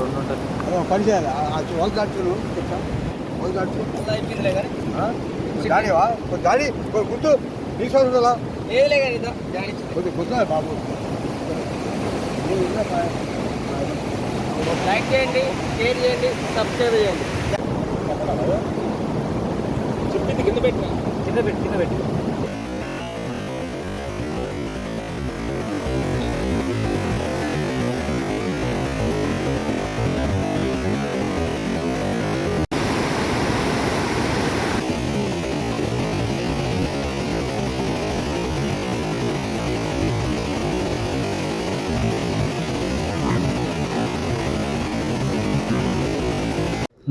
రెండు ఉంటుంది. పని చేయాలి. వాళ్ళు చెప్తా వాళ్ళు కానీ గాడివా గాడి గుర్తు. తీసుకుందా ఏదిలే కానీ ఇద్దాం. డాడీ కొద్దిగా గుర్తున్నా బాబు. లైక్ చేయండి షేర్ చేయండి సబ్స్క్రైబ్ చేయండి. చెప్పింది కింద పెట్టి. కింద పెట్టి కింద పెట్టి.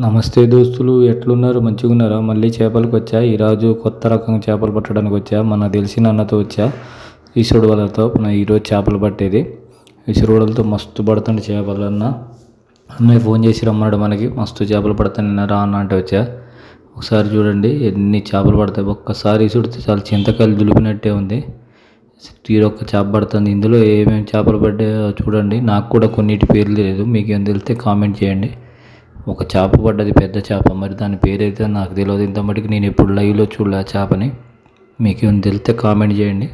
నమస్తే దోస్తులు ఎట్లున్నారు? మంచిగా ఉన్నారా మళ్ళీ చేపలకు వచ్చా ఈరోజు కొత్త రకం చేపలు పట్టడానికి వచ్చా మన తెలిసిన అన్నతో వచ్చా? ఈసుడు వాళ్ళతో మన ఈరోజు చేపలు పట్టేది. ఈసుడు వాళ్ళతో మస్తు పడుతుండే చేపలు అన్న అన్నయ్య ఫోన్ చేసి రమ్మన్నాడు మనకి. మస్తు చేపలు పడతాను రా అన్న అంటే వచ్చా. ఒకసారి చూడండి ఎన్ని చేపలు పడతాయి. ఒక్కసారి ఈసుడితే చాలా చింతకాయలు దులిపినట్టే ఉంది. తీరొక్క చేప పడుతుంది. ఇందులో ఏమేమి చేపలు పడ్డాయో చూడండి. నాకు కూడా కొన్నిటి పేర్లు తెలియదు మీకు ఏం తెలిస్తే కామెంట్ చేయండి. ఒక చేప పడ్డది పెద్ద చేప. మరి దాని పేరైతే నాకు తెలియదు ఇంత మటుకు నేను ఎప్పుడు లైవ్లో చూడలే ఆ చేపని. మీకు ఏమైనా తెలిస్తే కామెంట్ చేయండి.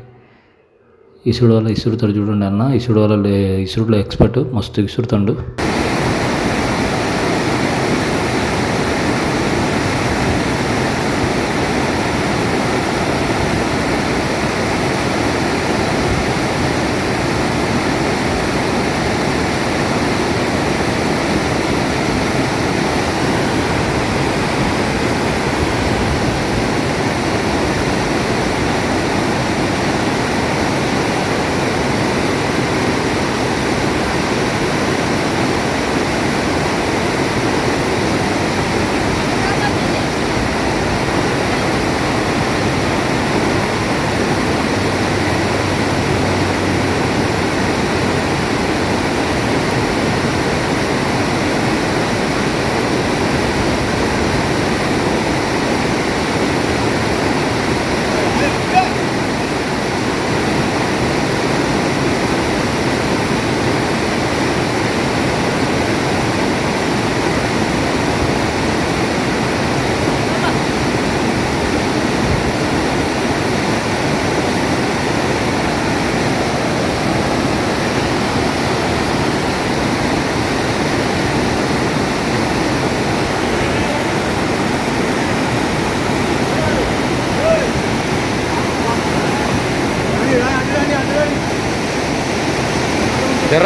ఇసుడు వల్ల ఇసురుతాడు చూడండి అన్న. ఇసుడు వల్ల ఇసురులో ఎక్స్పర్ట్ మస్తు ఇసురుతాడు.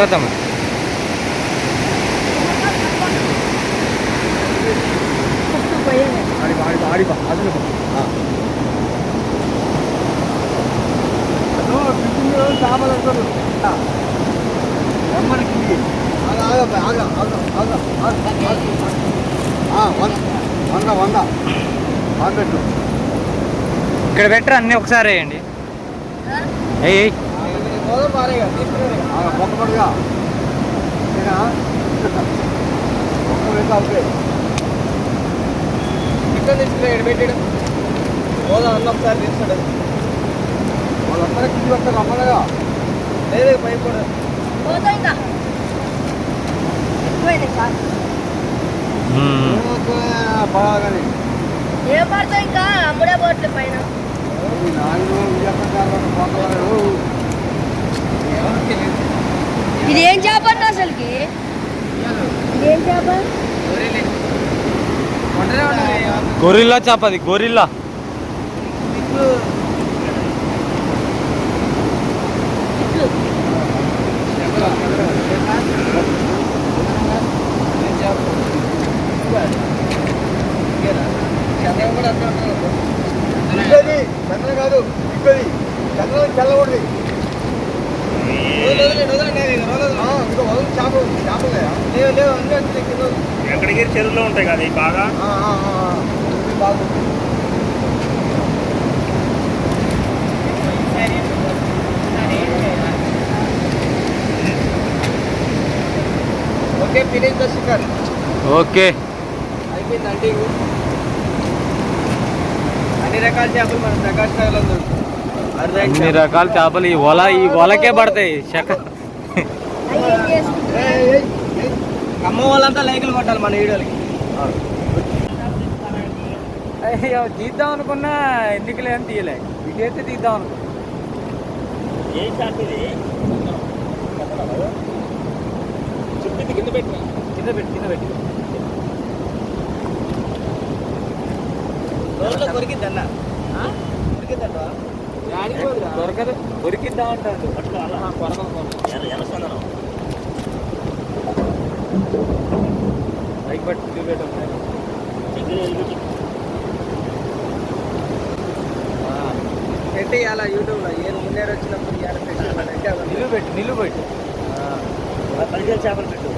ఆగ వంద వంద వంద ఇక్కడ పెట్టరు అన్నీ ఒకసారి వేయండి ఏ ఆగ పొక్కపడిగా ఒక్క వెళ్తా ఇక్కడ తీసుకురా పెట్టాడు పోదా అన్న ఒకసారి తీస్తాడు వాళ్ళందరూ కింది వస్తారు లేదు పైపు కూడా బాగానే ఏం ఇంకా? అమ్ముడే పోట్లే పైన నాలుగు విజయపడ్డారు పోతారు ఇది ఏం చేప ఇది చేప? గొరిల్లా చేప అది గొరిల్లా ఇక్కడి చంద్ర కాదు ఇక్కడి చంద్ర చల్లకూడదు ఇంకా వదలు చేపలు ఎక్కడికి? చెరువులో ఉంటాయి కదా ఇవి బాగా? Okay finish the chicken. Okay. అయిపోయిందండి. అన్ని రకాల చేపలు మన ప్రకాశ్ నగర్లో దొరుకుతాయి. అన్ని రకాల చేపలు ఈ వల ఈ వలకే పడతాయి. చెక్క ఖమ్మం వాళ్ళంతా లైకులు కొట్టాలి మన వీడియోలకి. అయ్యో తీద్దాం అనుకున్నా ఎందుకులే అని తీయలే. ఇటైతే తీద్దాం అనుకున్నా. ఏం షాట్ ఇది? కింద పెట్టి. కింద పెట్టి కింద పెట్టి. రోజులో కొరికిద్దన్న కొరికిద్దంట దొరకదు. దొరికిద్దాం అంటాడు ఎనసందనం బైక్ పట్టి కింద పెట్టాం అలా యూట్యూబ్లో. ఏం ముందే వచ్చినప్పుడు ఇవాళ పెట్టి. నిలువ పెట్టి నిలువ పెట్టి. పదిహేను చేపలు పెట్టు.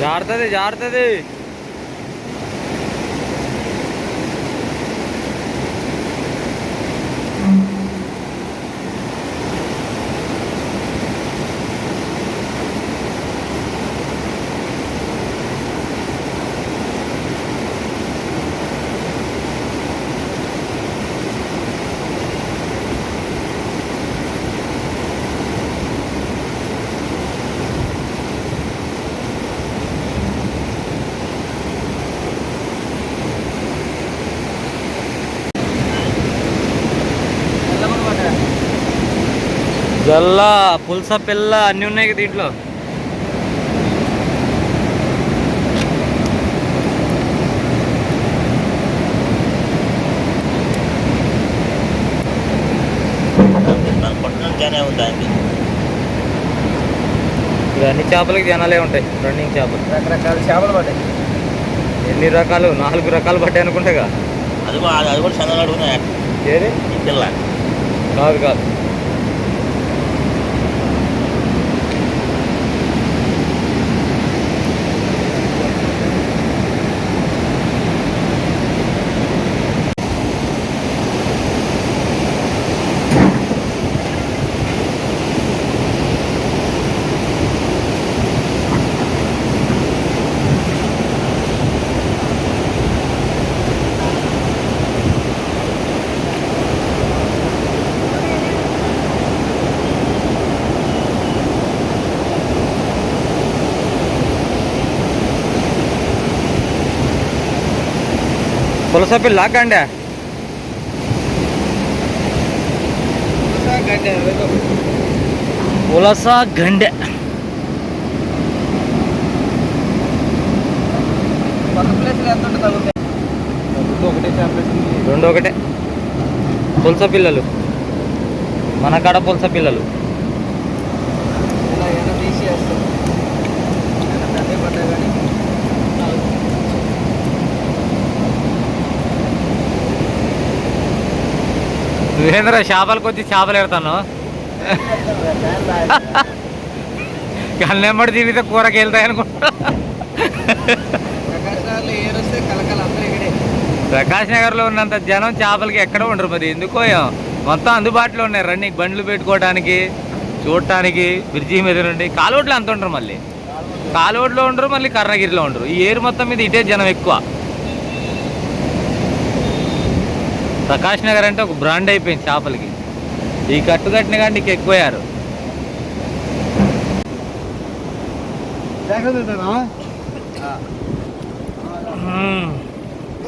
జారుతుంది జారుతుంది జల్ల పులస పిల్ల అన్నీ ఉన్నాయి కదా దీంట్లో. ఇక అన్ని చేపలకి జనాలే ఉంటాయి రన్నింగ్ చేపలు. రకరకాల చేపలు పడ్డాయి. ఎన్ని రకాలు? నాలుగు రకాలు పట్టాయి అనుకుంటేగా అది కూడా అది కూడా ఈ పిల్ల. కాదు కాదు. పులస పిల్ల గండా గడ్డ పులస గండె రెండు ఒకటే. పులస పిల్లలు. మన కాడ పులస పిల్లలు ఇలా ఏమైనా తీసి వేస్తాం అదే పడ్డాయి కానీ నువ్వేంద్ర చేపలకు వచ్చి చేపలు ఎడతాను కళ్ళెమ్మడి తిరిగితే కూరకి వెళ్తాయి అనుకుంటా ప్రకాష్ నగర్లో ఉన్నంత జనం చేపలకి ఎక్కడ ఉండరు మరి. ఎందుకో. మొత్తం అందుబాటులో ఉన్నాయి రన్నింగ్ బండ్లు పెట్టుకోవడానికి చూడటానికి బ్రిడ్జి మీద నుండి. కాలువట్లో అంత ఉండరు మళ్ళీ. కాలువట్లో ఉండరు మళ్ళీ కర్ణగిరిలో ఉండరు. ఈ ఏరు మొత్తం మీద ఇటే జనం ఎక్కువ. ప్రకాష్ నగర్ అంటే ఒక బ్రాండ్ అయిపోయింది చేపలకి. ఈ కట్టు కట్టిన కానీ నీకు ఎక్కువయ్యారు.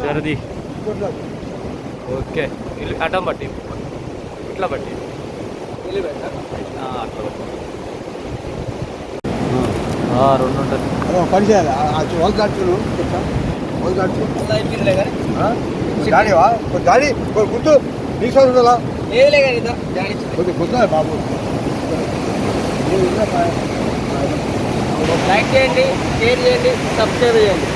సరది. ఓకే. ఇల్లు అడ్డం పట్టి. ఇట్లా అట్లా ఆ, రెండు ఉంటుంది. పని చేయాలి. వాళ్ళు గాడివా గాడి గుర్తు. ఇద్దాం జాడించింది కొద్దిగా గుర్తున్నా బాబు. లైక్ చేయండి షేర్ చేయండి సబ్స్క్రైబ్ చేయండి.